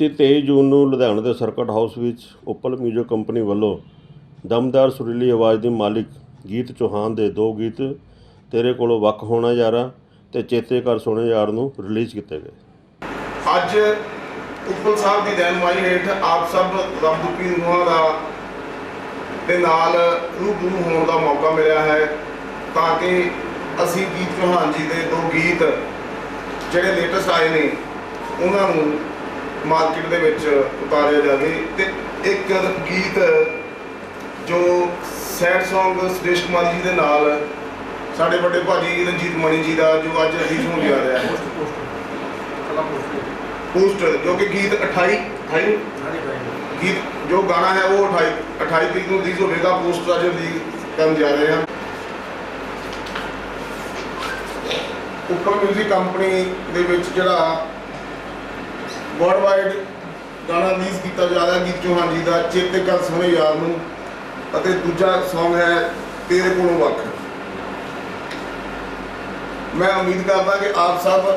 ਮਿਤੀ 23 ਜੂਨ ਨੂੰ ਲੁਧਿਆਣਾ ਦੇ ਸਰਕਟ ਹਾਊਸ ਵਿੱਚ ਉੱਪਲ ਮਿਊਜ਼ਿਕ ਕੰਪਨੀ ਵੱਲੋਂ ਦਮਦਾਰ ਸੁਰੀਲੀ ਆਵਾਜ਼ ਦੀ ਮਾਲਿਕ ਗੀਤ ਚੌਹਾਨ ਦੇ ਦੋ ਗੀਤ ਤੇਰੇ ਕੋਲੋਂ ਵੱਖ ਹੋਣਾ ਯਾਰਾ ਤੇ ਚੇਤੇ ਕਰ ਸੋਹਣੇ ਯਾਰ ਨੂੰ ਰਿਲੀਜ਼ ਕੀਤੇ ਗਏ। ਅੱਜ ਉੱਪਲ ਸਾਹਿਬ ਦੀ ਰਹਿਨਮਾਈ ਹੇਠ ਆਪ ਸਭ ਰੱਬਦੁਪੀ ਨੂੰਹਾਂ ਦਾ ਦੇ ਨਾਲ ਰੂਬਰੂ ਹੋਣ ਦਾ ਮੌਕਾ ਮਿਲਿਆ ਹੈ ਤਾਂ ਕਿ ਅਸੀਂ ਗੀਤ ਚੌਹਾਨ ਜੀ ਦੇ ਦੋ ਗੀਤ ਜਿਹੜੇ ਲੇਟੈਸਟ ਆਏ ਨੇ, ਉਹਨਾਂ ਨੂੰ ਮਾਰਕੀਟ ਦੇ ਵਿੱਚ ਉਤਾਰਿਆ ਜਾਵੇ ਤੇ ਇੱਕ ਗੀਤ ਜੋ ਸੈਡ Song ਸੁਰੇਸ਼ ਕੁਮਾਰ ਜੀ ਦੇ ਨਾਲ ਸਾਡੇ ਵੱਡੇ ਭਾਜੀ ਰਣਜੀਤ ਮਣੀ ਜੀ ਦਾ ਜੋ ਅੱਜ ਰਿਲੀਜ਼ ਹੋਣ ਜਾ ਰਿਹਾ ਹੈ। ਪੋਸਟਰ ਜੋ ਕਿ ਗੀਤ 28 28 ਗੀਤ ਜੋ ਗਾਣਾ ਹੈ ਉਹ 28 28 ਤਰੀਕ ਨੂੰ ਰਿਲੀਜ਼ ਹੋਵੇਗਾ ਪੋਸਟਰ ਅੱਜ ਰਿਲੀਜ਼ ਕਰਨ ਜਾ ਰਹੇ ਹਾਂ। ਉੱਪਰ ਮਿਊਜ਼ਿਕ ਕੰਪਨੀ ਦੇ ਵਿੱਚ ਜਿਹੜਾ ਵਰਲਡ ਵਾਈਡ ਗਾਣਾ ਰਿਲੀਜ਼ ਕੀਤਾ ਜਾ ਰਿਹਾ ਗੀਤ ਚੌਹਾਨ ਜੀ ਦਾ, ਚੇਤੇ ਕਰ ਸੋਹਣੇ ਯਾਰ ਨੂੰ। ਅਤੇ ਦੂਜਾ Song ਹੈ, ਤੇਰੇ ਕੋਲੋਂ ਵੱਖ। ਮੈਂ ਉਮੀਦ ਕਰਦਾ ਕਿ ਆਪ ਸਭ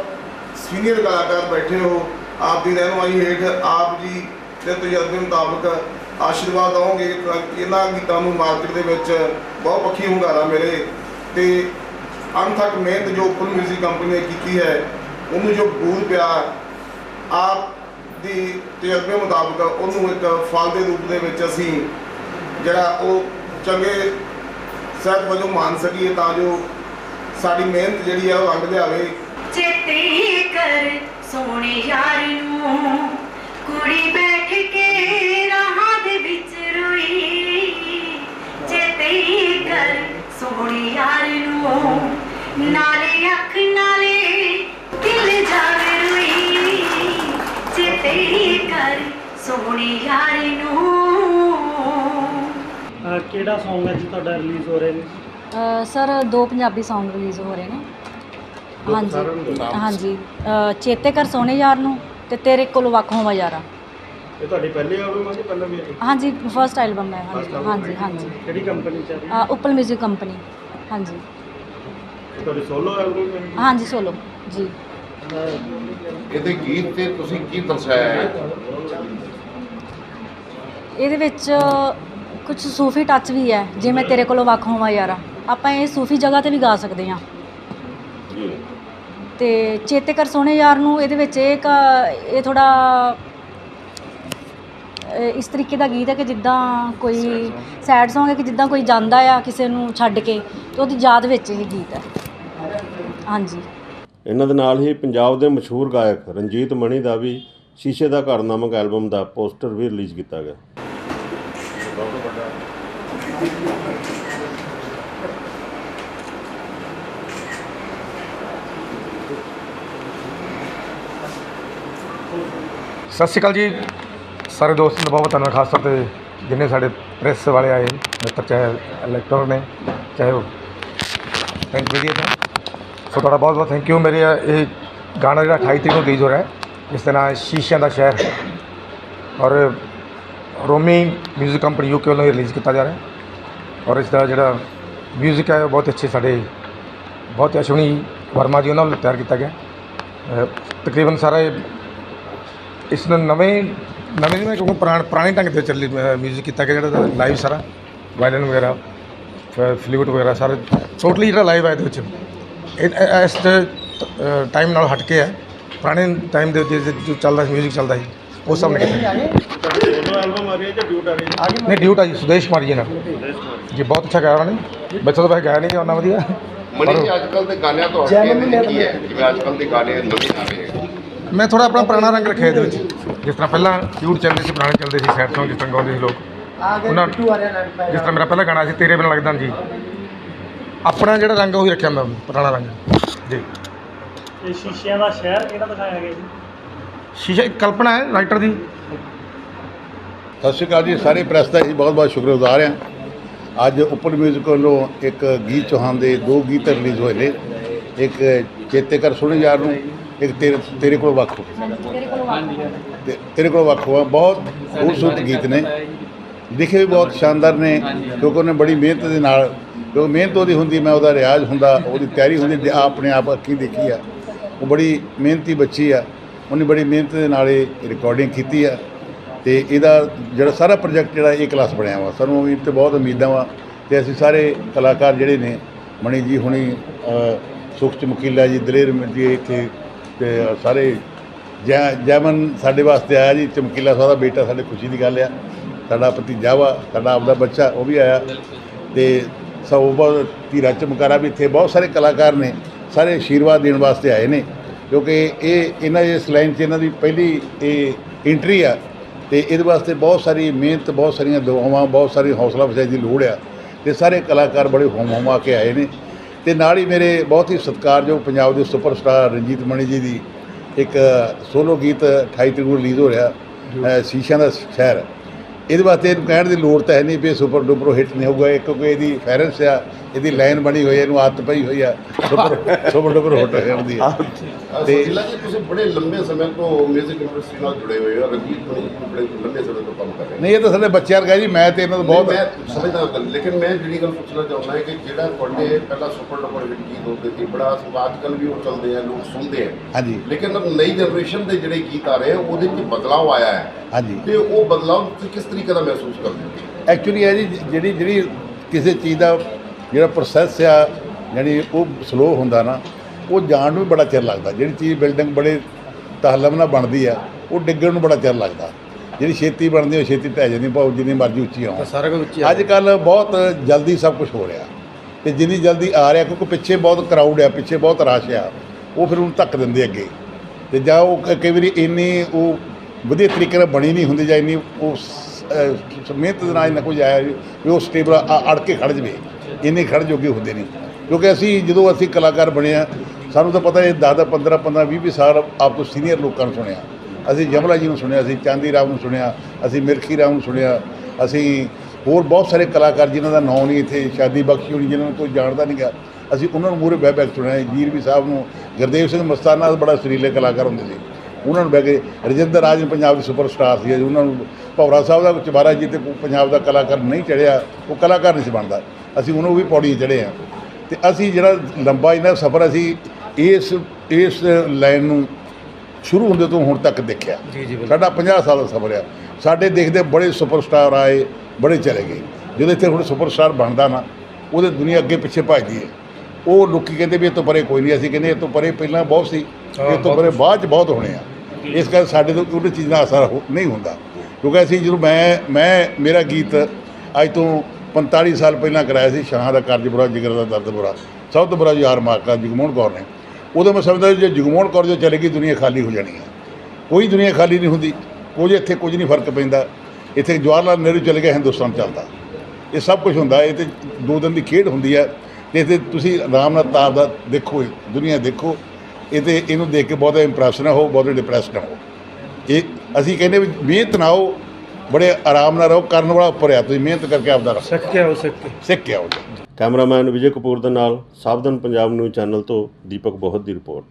ਸੀਨੀਅਰ ਕਲਾਕਾਰ ਬੈਠੇ ਹੋ, ਆਪ ਦੀ ਰਹਿਨੁਮਾਈ ਹੇਠ ਆਪ ਜੀ ਦੇ ਤਜਰਬੇ ਮੁਤਾਬਕ ਆਸ਼ੀਰਵਾਦ ਆਉਂਗੇ ਤਾਂ ਇਹਨਾਂ ਗੀਤਾਂ ਨੂੰ ਮਾਰਕੀਟ ਦੇ ਵਿੱਚ ਬਹੁਤ ਪੱਖੀ ਹੁੰਗਾਰਾ ਮਿਲੇ। ਤੇ ਅਣਥੱਕ ਮਿਹਨਤ ਜੋ ਉੱਪਰ ਮਿਊਜ਼ਿਕ ਕੰਪਨੀ ਨੇ ਕੀਤੀ ਹੈ, ਉਹਨੂੰ ਜੋ ਬੂਰ ਪਿਆ ਆਪ ਦੀ ਤਜਰਬੇ ਮੁਤਾਬਕ ਉਹਨੂੰ ਇੱਕ ਫਲ ਦੇ ਰੂਪ ਦੇ ਵਿੱਚ ਅਸੀਂ ਜਿਹੜਾ ਉਹ ਚੰਗੇ ਸਹਿਤ ਵਜੋਂ ਮੰਨ ਸਕੀਏ ਤਾਂ ਜੋ ਸਾਡੀ ਮਿਹਨਤ ਜਿਹੜੀ ਆ ਉਹ ਰੰਗ ਲਿਆਵੇ। ਚੇਤੇ ਕਰ ਸੋਹਣੇ ਯਾਰ ਨੂੰ। ਕੁੜੀ ਬੈਠ ਕੇ ਕਿਹੜਾ Song ਹੈ ਜੀ ਤੁਹਾਡਾ ਰਿਲੀਜ਼ ਹੋ ਰਿਹਾ ਨੇ ਅ, ਸਰ ਦੋ ਪੰਜਾਬੀ Song ਰਿਲੀਜ਼ ਹੋ ਰਹੇ ਨੇ। ਹਾਂਜੀ। ਹਾਂਜੀ। ਅ, ਚੇਤੇ ਕਰ ਸੋਹਣੇ ਯਾਰ ਨੂੰ ਤੇ ਤੇਰੇ ਕੋਲ ਵੱਖ ਹੋਵਾਂ ਯਾਰਾ। ਇਹ ਤੁਹਾਡੀ ਪਹਿਲੀ ਐਲਬਮ ਹੈ ਕਿ ਪਹਿਲਾਂ ਵੀ ਹਾਂਜੀ ਫਰਸਟ ਐਲਬਮ ਹੈ। First ਹਾਂਜੀ album ਹਾਂਜੀ ਹਾਂਜੀ। ਕਿਹੜੀ ਕੰਪਨੀ ਚ ਹੈ ਅ, ਉੱਪਲ 뮤직 ਕੰਪਨੀ ਹਾਂਜੀ। ਤੁਹਾਡੀ ਸੋਲੋ ਐਲਬਮ ਹੈ? ਹਾਂਜੀ ਸੋਲੋ ਜੀ। ਇਹਦੇ ਗੀਤ ਤੇ ਤੁਸੀਂ ਕੀ ਦਰਸਾਇਆ ਹੈ? ਇਹਦੇ ਵਿੱਚ ਕੁਝ ਸੂਫੀ ਟੱਚ ਵੀ ਹੈ ਜਿਵੇਂ ਤੇਰੇ ਕੋਲੋਂ ਵੱਖ ਹੋਵਾਂ ਯਾਰਾ। ਆਪਾਂ ਇਹ ਸੂਫੀ ਜਗ੍ਹਾ ਤੇ ਵੀ ਗਾ ਸਕਦੇ ਹਾਂ। ਜੀ। ਤੇ ਚੇਤੇ ਕਰ ਸੋਹਣੇ ਯਾਰ ਨੂੰ ਇਹਦੇ ਵਿੱਚ ਇਹ ਇੱਕ ਇਹ ਥੋੜਾ ਇਸ ਤਰੀਕੇ ਦਾ ਗੀਤ ਹੈ ਕਿ ਜਿੱਦਾਂ ਕੋਈ ਸੈਡ Song ਹੈ ਕਿ ਜਿੱਦਾਂ ਕੋਈ ਜਾਂਦਾ ਆ ਕਿਸੇ ਨੂੰ ਛੱਡ ਕੇ ਤੇ ਉਹਦੀ ਯਾਦ ਵਿੱਚ ਇਹ ਗੀਤ ਹੈ। ਹਾਂਜੀ। ਇਹਨਾਂ ਦੇ ਨਾਲ ਹੀ ਪੰਜਾਬ ਦੇ ਮਸ਼ਹੂਰ ਗਾਇਕ ਰਣਜੀਤ ਮਣੀ ਦਾ ਵੀ ਸ਼ੀਸ਼ੇ ਦਾ ਘਰ ਨਾਮਕ ਐਲਬਮ ਦਾ ਪੋਸਟਰ ਵੀ ਰਿਲੀਜ਼ ਕੀਤਾ ਗਿਆ। ਸਤਿ ਸ਼੍ਰੀ ਅਕਾਲ ਜੀ। ਸਾਰੇ ਦੋਸਤ ਦਾ ਬਹੁਤ ਧੰਨਵਾਦ, ਖਾਸ ਤੌਰ ਤੇ ਜਿੰਨੇ ਸਾਡੇ ਪ੍ਰੈਸ ਵਾਲੇ ਆਏ, ਮਿੱਤਰ ਚਾਹੇ ਇਲੈਕਟ੍ਰੋਨ ਨੇ, ਚਾਹੇ ਉਹ ਪ੍ਰਿੰਟ ਮੀਡੀਆ ਤੋਂ ਸੋ ਤੁਹਾਡਾ ਬਹੁਤ ਬਹੁਤ ਥੈਂਕ ਯੂ ਮੇਰੇ ਇਹ ਗਾਣਾ ਜਿਹੜਾ 28 ਤਰੀਕ ਨੂੰ ਰਿਲੀਜ਼ ਹੋ ਰਿਹਾ ਹੈ ਇਸ ਦਾ ਨਾਮ ਸ਼ੀਸ਼ਿਆਂ ਦਾ ਸ਼ਹਿਰ। ਔਰ ਰੋਮੀ 뮤직 ਕੰਪਨੀ ਯੂਕੇ ਵੱਲੋਂ ਰਿਲੀਜ਼ ਕੀਤਾ ਜਾ ਰਿਹਾ ਹੈ। ਔਰ ਇਸ ਦਾ ਜਿਹੜਾ ਮਿਊਜ਼ਿਕ ਹੈ, ਉਹ ਬਹੁਤ ਅੱਛੇ ਸਾਡੇ, ਬਹੁਤ ਅਸ਼ਵਨੀ ਵਰਮਾ ਜੀ ਉਹਨਾਂ ਵੱਲੋਂ ਤਿਆਰ ਕੀਤਾ ਗਿਆ। ਅਹ ਤਕਰੀਬਨ ਸਾਰਾ ਇਹ, ਇਸ ਨੂੰ ਨਵੇਂ ਨਵੇਂ ਨਹੀਂ ਮੈਂ ਕਹੂੰ ਪੁਰਾਣੇ ਪੁਰਾਣੇ ਢੰਗ ਦੇ ਚੱਲੀ ਮਿਊਜ਼ਿਕ ਕੀਤਾ ਗਿਆ, ਜਿਹੜਾ ਲਾਈਵ ਸਾਰਾ ਵਾਇਲਨ ਵਗੈਰਾ ਫਲੂਟ ਵਗੈਰਾ ਸਾਰੇ ਟੋਟਲੀ ਜਿਹੜਾ ਲਾਈਵ ਹੈ ਇਹਦੇ ਵਿੱਚ। ਇਹ- ਇਹ- ਇਸ ਟਾਈਮ ਨਾਲ ਹਟ ਕੇ ਹੈ। ਪੁਰਾਣੇ ਟਾਈਮ ਦੇ ਉੱਤੇ ਜੋ ਚੱਲਦਾ ਸੀ ਮਿਊਜ਼ਿਕ ਚੱਲਦਾ ਸੀ, ਉਹ ਸਭ ਨੇ ਕੀਤਾ ਜਾਂ ਡਿਊਟ ਆ ਰਹੀ ਹੈ ਨਹੀਂ ਡਿਊਟ ਆ ਜੀ ਸੁਦੇਸ਼ ਕੁਮਾਰ ਜੀ ਨਾਲ। ਜੀ ਬਹੁਤ ਅੱਛਾ ਗਾਇਆ ਉਹਨਾਂ ਨੇ। ਬੱਚਾ ਤਾਂ ਵੈਸੇ ਗਾਇਆ ਨਹੀਂ ਉਹਨਾਂ ਵਧੀਆ। ਮਣੀ ਜੀ ਅੱਜ ਕੱਲ ਦੇ ਗਾਣਿਆਂ ਤੋਂ ਹਟ ਕੇ ਕੀ ਹੈ? ਜਿਵੇਂ ਅੱਜ ਕੱਲ ਦੇ ਗਾਣੇ ਨਵੇਂ ਆ ਰਹੇ ਹੈ ਮੈਂ ਥੋੜਾ ਆਪਣਾ ਪੁਰਾਣਾ ਰੰਗ ਰੱਖਿਆ ਇਹਦੇ ਵਿੱਚ। ਜਿਸ ਤਰ੍ਹਾਂ ਪਹਿਲਾਂ ਡਿਊਟ ਚੱਲਦੇ ਸੀ ਪੁਰਾਣੇ ਚੱਲਦੇ ਸੀ ਸੈਡ Song ਜਿਸ ਤਰ੍ਹਾਂ ਗਾਉਂਦੇ ਸੀ ਲੋਕ। ਉਹਨਾਂ ਜਿਸ ਤਰ੍ਹਾਂ ਮੇਰਾ ਪਹਿਲਾ ਗਾਣਾ ਸੀ ਤੇਰੇ ਬਿਨ ਲੱਗਦਾ ਜੀ। ਆਪਣਾ ਜਿਹੜਾ ਰੰਗ ਉਹੀ ਰੱਖਿਆ ਮੈਂ ਪੁਰਾਣਾ ਰੰਗ। ਜੀ। ਇਹ ਸ਼ੀਸ਼ਿਆਂ ਦਾ ਸ਼ਹਿਰ ਕਿਹੜਾ ਦਿਖਾਇਆ ਗਿਆ ਜੀ? ਸ਼ੀਸ਼ਾ ਇੱਕ ਕਲਪਨਾ ਹੈ ਰਾਈਟਰ ਦੀ। ਸਤਿ ਸ਼੍ਰੀ ਅਕਾਲ ਜੀ ਸਾਰੇ ਪ੍ਰੈਸ ਦਾ ਜੀ ਬਹੁਤ ਬਹੁਤ ਸ਼ੁਕਰਗੁਜ਼ਾਰ ਹਾਂ। ਅੱਜ ਉੱਪਰ ਮਿਊਜ਼ਿਕ ਵੱਲੋਂ ਇੱਕ ਗੀਤ ਚੌਹਾਨ ਦੇ ਦੋ ਗੀਤ ਰਿਲੀਜ਼ ਹੋਏ ਨੇ। ਇੱਕ ਚੇਤੇ ਕਰ ਸੁਣੇ ਯਾਰ ਨੂੰ ਇੱਕ ਤੇਰੇ ਤੇਰੇ ਕੋਲ ਵੱਖ ਹੋ ਤੇਰੇ ਕੋਲ ਵੱਖ ਹੋਵਾਂ। ਤੇ ਤੇਰੇ ਕੋਲ ਵੱਖ ਬਹੁਤ ਖੂਬਸੂਰਤ ਗੀਤ ਨੇ। ਦਿਖੇ ਵੀ ਬਹੁਤ ਸ਼ਾਨਦਾਰ ਨੇ ਕਿਉਂਕਿ ਉਹਨੇ ਬੜੀ ਮਿਹਨਤ ਦੇ ਨਾਲ ਕਿਉਂਕਿ ਮਿਹਨਤ ਉਹਦੀ ਹੁੰਦੀ ਮੈਂ ਉਹਦਾ ਰਿਆਜ਼ ਹੁੰਦਾ ਉਹਦੀ ਤਿਆਰੀ ਹੁੰਦੀ ਜੇ ਆਪ ਆਪਣੇ ਆਪ ਅੱਖੀਂ ਦੇਖੀ ਆ। ਉਹ ਬੜੀ ਮਿਹਨਤੀ ਬੱਚੀ ਆ। ਉਹਨੇ ਬੜੀ ਮਿਹਨਤ ਦੇ ਨਾਲ ਇਹ ਰਿਕਾਰਡਿੰਗ ਕੀਤੀ ਆ। ਤੇ ਇਹਦਾ ਜਿਹੜਾ ਸਾਰਾ ਪ੍ਰੋਜੈਕਟ ਜਿਹੜਾ ਇਹ ਕਲਾਸ ਬਣਿਆ ਵਾ ਸਾਨੂੰ ਇਹ ਤੇ ਬਹੁਤ ਉਮੀਦਾਂ ਵਾ ਤੇ ਅਸੀਂ ਸਾਰੇ ਕਲਾਕਾਰ ਜਿਹੜੇ ਨੇ ਮਣੀ ਜੀ ਹੁਣੀ ਅ, ਸੁਖ ਚਮਕੀਲਾ ਜੀ ਦਲੇਰ ਜੀ ਇੱਥੇ ਤੇ ਸਾਰੇ ਜੈ ਜੈਮਨ ਸਾਡੇ ਵਾਸਤੇ ਆਇਆ ਜੀ ਚਮਕੀਲਾ ਸਾਹਿਬ ਦਾ ਬੇਟਾ ਸਾਡੇ ਖੁਸ਼ੀ ਦੀ ਗੱਲ ਆ। ਸਾਡਾ ਭਤੀਜਾ ਵਾ ਸਾਡਾ ਆਪਦਾ ਬੱਚਾ ਉਹ ਵੀ ਆਇਆ। ਤੇ ਸਭ ਧੀਰਾ ਚਮਕਾਰਾ ਵੀ ਇੱਥੇ ਬਹੁਤ ਸਾਰੇ ਕਲਾਕਾਰ ਨੇ ਸਾਰੇ ਆਸ਼ੀਰਵਾਦ ਦੇਣ ਵਾਸਤੇ ਆਏ ਨੇ। ਕਿਉਂਕਿ ਇਹ ਇਹਨਾਂ ਇਸ ਲਾਈਨ 'ਚ ਇਹਨਾਂ ਦੀ ਪਹਿਲੀ ਇਹ ਐਂਟਰੀ ਆ ਤੇ ਇਹਦੇ ਵਾਸਤੇ ਬਹੁਤ ਸਾਰੀ ਮਿਹਨਤ ਬਹੁਤ ਸਾਰੀਆਂ ਦੁਆਵਾਂ ਬਹੁਤ ਸਾਰੀ ਹੌਸਲਾ ਅਫਜ਼ਾਈ ਦੀ ਲੋੜ ਆ। ਤੇ ਸਾਰੇ ਕਲਾਕਾਰ ਬੜੇ ਹੋਮ ਹੋਮਾ ਕੇ ਆਏ ਨੇ। ਤੇ ਨਾਲ ਹੀ ਮੇਰੇ ਬਹੁਤ ਹੀ ਸਤਿਕਾਰਯੋਗ ਪੰਜਾਬ ਦੇ ਸੁਪਰਸਟਾਰ ਰਣਜੀਤ ਮਣੀ ਜੀ ਦੀ ਇੱਕ ਸੋਲੋ ਗੀਤ 28 ਤਰੀਕ ਨੂੰ ਰਿਲੀਜ਼ ਹੋ ਰਿਹਾ ਅ, ਸ਼ੀਸ਼ਿਆਂ ਦਾ ਸ਼ਹਿਰ। ਇਹਦੇ ਵਾਸਤੇ ਇਹਨੂੰ ਕਹਿਣ ਦੀ ਲੋੜ ਤਾਂ ਹੈ ਨਹੀਂ ਵੀ ਇਹ ਸੁਪਰ ਡੁਪਰ ਹਿੱਟ ਨਹੀਂ ਹੋਊਗਾ ਇਹ ਕਿਉਂਕਿ ਇਹਦੀ ਫੈਰੈਂਸ ਆ ਇਹਦੀ ਲਾਈਨ ਬਣੀ ਹੋਈ ਹੈ ਇਹਨੂੰ ਆਦਤ ਪਈ ਹੋਈ ਆ ਸੁਪਰ ਸੁਪਰ ਡੁਪਰ ਹਿੱਟ ਹੋਣ ਦੀ ਤੇ- ਜੀ ਤੁਸੀਂ ਬੜੇ ਲੰਬੇ ਸਮੇਂ ਤੋਂ 뮤직 ਇੰਡਸਟਰੀ ਨਾਲ ਜੁੜੇ ਹੋਏ ਹੋ ਰਣਜੀਤ ਮਣੀ ਜੀ ਬੜੇ ਲੰਬੇ ਸਮੇਂ ਤੋਂ ਕੰਮ ਕਰ ਰਹੇ ਨਹੀਂ ਇਹ ਤਾਂ ਸਾਡੇ ਬੱਚਿਆਂ ਵਰਗਾ ਜੀ ਮੈਂ ਤੇ ਇਹਨਾਂ ਤੋਂ ਬਹੁਤ ਮੈਂ ਸਮਝਦਾ ਗੱਲ ਲੇਕਿਨ ਮੈਂ ਜਿਹੜੀ ਗੱਲ ਪੁੱਛਣਾ ਚਾਹੁੰਦਾ ਹਾਂ ਕਿ ਜਿਹੜਾ ਤੁਹਾਡੇ ਪਹਿਲਾਂ ਸੁਪਰ ਡੁਪਰ ਹਿੱਟ ਗੀਤ ਹੁੰਦੇ ਸੀ ਬੜਾ ਅੱਜ ਕੱਲ੍ਹ ਵੀ ਉਹ ਚੱਲਦੇ ਆ ਲੋਕ ਸੁਣਦੇ ਆ। ਹਾਂਜੀ। ਲੇਕਿਨ ਨਈ ਜਨਰੇਸ਼ਨ ਦੇ ਜਿਹੜੇ ਗੀਤ ਆ ਰਹੇ ਉਹਦੇ ਵਿੱਚ ਬਦਲਾਅ ਆਇਆ ਹੈ। ਹਾਂਜੀ। ਤੇ ਉਹ ਬਦਲਾਅ ਤੁਸੀਂ ਕਿਸ ਤਰੀਕੇ ਦਾ ਮਹਿਸੂਸ ਕਰਦੇ ਹੋ? ਐਕਚੁਅਲੀ ਹੈ ਜੀ ਜਿਹੜੀ ਜਿਹੜੀ ਕਿਸੇ ਚੀਜ਼ ਦਾ ਜਿਹੜਾ ਪ੍ਰੋਸੈਸ ਆ ਯਾਨੀ ਉਹ ਸਲੋ ਹੁੰਦਾ ਨਾ ਉਹ ਜਾਣ ਨੂੰ ਵੀ ਬੜਾ ਚਿਰ ਲੱਗਦਾ। ਜਿਹੜੀ ਚੀਜ਼ ਬਿਲਡਿੰਗ ਬੜੇ ਤਹਲਮ ਨਾਲ ਬਣਦੀ ਆ ਉਹ ਡਿੱਗਣ ਨੂੰ ਬੜਾ ਚਿਰ ਲੱਗਦਾ। ਜਿਹੜੀ ਛੇਤੀ ਬਣਦੀ ਉਹ ਛੇਤੀ ਢਹਿ ਜਾਂਦੀ ਭਾਵੇਂ ਜਿੰਨੀ ਮਰਜ਼ੀ ਉੱਚੀ ਆਉਂ ਸਾਰਾ ਕੁਝ ਉੱਚੀ ਅੱਜ ਕੱਲ ਬਹੁਤ ਜਲਦੀ ਸਭ ਕੁਝ ਹੋ ਰਿਹਾ। ਤੇ ਜਿੰਨੀ ਜਲਦੀ ਆ ਰਿਹਾ ਕਿਉਂਕਿ ਪਿੱਛੇ ਬਹੁਤ ਕਰਾਊਡ ਆ ਪਿੱਛੇ ਬਹੁਤ ਰਸ਼ ਆ ਉਹ ਫਿਰ ਉਹਨੂੰ ਧੱਕ ਦਿੰਦੇ ਅੱਗੇ। ਤੇ ਜਾਂ ਉਹ ਕਈ ਵਾਰੀ ਇੰਨੀ ਉਹ ਵਧੀਆ ਤਰੀਕੇ ਨਾਲ ਬਣੀ ਨਹੀਂ ਹੁੰਦੀ ਜਾਂ ਇੰਨੀ ਉਹ ਮਿਹਨਤ ਦੇ ਨਾਲ ਇੰਨਾ ਕੁਝ ਆਇਆ ਵੀ ਉਹ ਸਟੇਬਲ ਅੜ ਕੇ ਖੜ ਜਵੇ। ਇੰਨੇ ਖੜ ਜੋਗੇ ਹੁੰਦੇ ਨਹੀਂ। ਕਿਉਂਕਿ ਅਸੀਂ ਜਦੋਂ ਅਸੀਂ ਕਲਾਕਾਰ ਬਣੇ ਆ, ਸਾਨੂੰ ਤਾਂ ਪਤਾ ਇਹ 10 15 15 20 20 ਸਾਲ ਆਪ ਤੋਂ ਸੀਨੀਅਰ ਲੋਕਾਂ ਨੂੰ ਸੁਣਿਆ। ਅਸੀਂ ਜਮਲਾ ਜੀ ਨੂੰ ਸੁਣਿਆ, ਅਸੀਂ ਚਾਂਦੀ ਰਾਮ ਨੂੰ ਸੁਣਿਆ, ਅਸੀਂ ਮਿਰਖੀ ਰਾਮ ਨੂੰ ਸੁਣਿਆ, ਅਸੀਂ ਹੋਰ ਬਹੁਤ ਸਾਰੇ ਕਲਾਕਾਰ ਜਿਨ੍ਹਾਂ ਦਾ ਨਾਂ ਨਹੀਂ ਇੱਥੇ, ਸ਼ਾਦੀ ਬਖਸ਼ੀ ਹੋਣੀ, ਜਿਨ੍ਹਾਂ ਨੂੰ ਕੋਈ ਜਾਣਦਾ ਨਹੀਂਗਾ ਅਸੀਂ ਉਹਨਾਂ ਨੂੰ ਮੂਹਰੇ ਬਹਿ ਬਹਿ ਸੁਣਿਆ। ਜੀਰਵੀ ਸਾਹਿਬ ਨੂੰ, ਗੁਰਦੇਵ ਸਿੰਘ ਮਸਤਾਨਾ ਬੜਾ ਸੁਰੀਲੇ ਕਲਾਕਾਰ ਹੁੰਦੇ ਸੀ। ਉਹਨਾਂ ਨੂੰ ਬਹਿ ਕੇ ਰਜਿੰਦਰ ਰਾਜ ਪੰਜਾਬ ਦੇ ਸੁਪਰਸਟਾਰ ਸੀ ਉਹਨਾਂ ਨੂੰ ਭੌਰਾ ਸਾਹਿਬ ਦਾ ਚਬਾਰਾ ਜੀ ਤੇ ਪੰਜਾਬ ਦਾ ਕਲਾਕਾਰ ਨਹੀਂ ਚੜਿਆ, ਉਹ ਕਲਾਕਾਰ ਨਹੀਂ ਸੀ ਬਣਦਾ। ਅਸੀਂ ਉਹਨੂੰ ਵੀ ਪੌੜੀ ਚੜ੍ਹੇ ਆ। ਤੇ ਅਸੀਂ ਜਿਹੜਾ ਲੰਬਾ ਇਹਨਾਂ ਸਫ਼ਰ ਅਸੀਂ ਇਸ ਇਸ ਲਾਈਨ ਨੂੰ ਸ਼ੁਰੂ ਹੁੰਦੇ ਤੋਂ ਹੁਣ ਤੱਕ ਦੇਖਿਆ। ਜੀ ਜੀ ਸਾਡਾ 50 ਸਾਲ ਦਾ ਸਫ਼ਰ ਆ। ਸਾਡੇ ਦੇਖਦੇ ਬੜੇ ਸੁਪਰਸਟਾਰ ਆਏ ਬੜੇ ਚਲੇ ਗਏ। ਜਦੋਂ ਇੱਥੇ ਹੁਣ ਸੁਪਰਸਟਾਰ ਬਣਦਾ ਨਾ ਉਹਦੇ ਦੁਨੀਆ ਅੱਗੇ ਪਿੱਛੇ ਭੱਜਦੀ ਹੈ। ਉਹ ਲੋਕੀ ਕਹਿੰਦੇ ਵੀ ਇਹ ਤੋਂ ਪਰੇ ਕੋਈ ਨਹੀਂ ਅਸੀਂ ਕਹਿੰਦੇ ਇਹ ਤੋਂ ਪਰੇ ਪਹਿਲਾਂ ਬਹੁਤ ਸੀ ਇਹ ਤੋਂ ਪਰੇ ਬਾਅਦ ਚ ਬਹੁਤ ਹੋਣੇ ਆ। ਇਸ ਕਰਕੇ ਸਾਡੇ ਤੋਂ ਉਹਦੇ ਚੀਜ਼ ਦਾ ਅਸਰ ਨਹੀਂ ਹੁੰਦਾ। ਕਿਉਂਕਿ ਅਸੀਂ ਜਦੋਂ ਮੈਂ ਮੈਂ ਮੇਰਾ ਗੀਤ ਅੱਜ ਤੋਂ 45 ਸਾਲ ਪਹਿਲਾਂ ਕਰਾਇਆ ਸੀ, ਸ਼ਾਹ ਦਾ ਕਰਜ ਬੁਰਾ ਜਿਗਰ ਦਾ ਦਰਦ ਬੁਰਾ ਸਭ ਤੋਂ ਬੁਰਾ ਯਾਰ ਮਾਰਕਾ ਜਗਮੋਹਨ ਕੌਰ ਨੇ। ਉਦੋਂ ਮੈਂ ਸਮਝਦਾ ਸੀ, ਜੇ ਜਗਮੋਹਨ ਕੌਰ ਜੋ ਚਲੇਗੀ ਦੁਨੀਆ ਖਾਲੀ ਹੋ ਜਾਣੀ ਹੈ ਕੋਈ ਦੁਨੀਆ ਖਾਲੀ ਨਹੀਂ ਹੁੰਦੀ। ਕੁਝ ਇੱਥੇ ਕੁਝ ਨਹੀਂ ਫ਼ਰਕ ਪੈਂਦਾ। ਇੱਥੇ ਜਵਾਹਰ ਲਾਲ ਨਹਿਰੂ ਚਲੇ ਗਿਆ ਹਿੰਦੁਸਤਾਨ ਚੱਲਦਾ। ਇਹ ਸਭ ਕੁਝ ਹੁੰਦਾ, ਇਹ ਤੇ ਦੋ ਦਿਨ ਦੀ ਖੇਡ ਹੁੰਦੀ ਹੈ ਤੇ ਇੱਥੇ ਤੁਸੀਂ ਆਰਾਮ ਨਾਲ ਤਾਬ ਦਾ ਦੇਖੋ ਦੁਨੀਆ ਦੇਖੋ। ਇਹ ਤੇ ਇਹਨੂੰ ਦੇਖ ਕੇ ਬਹੁਤਾ ਇੰਪ੍ਰੈਸ ਨਾ ਹੋ, ਬਹੁਤ ਡਿਪਰੈਸ ਨਾ ਹੋ। ਇਹ ਅਸੀਂ ਕਹਿੰਦੇ ਵੀ, ਮਿਹਨਤ ਨਾ ਹੋ ਬੜੇ ਆਰਾਮ ਨਾਲ ਰਹੋ ਕਰਨ ਵਾਲਾ ਉੱਪਰ ਆ ਤੁਸੀਂ ਮਿਹਨਤ ਕਰਕੇ ਆਪਦਾ ਰੱਖੋ। ਸਿੱਖ ਕੇ ਆਓ ਸਿੱਖ ਕੇ। ਸਿੱਖ ਕੇ ਆਓ ਕੈਮਰਾਮੈਨ ਵਿਜੇ ਕਪੂਰ ਦੇ ਨਾਲ ਸਾਵਧਾਨ ਪੰਜਾਬ ਨਿਊਜ਼ ਚੈਨਲ ਤੋਂ ਦੀਪਕ ਬਹੁਤ ਦੀ ਰਿਪੋਰਟ।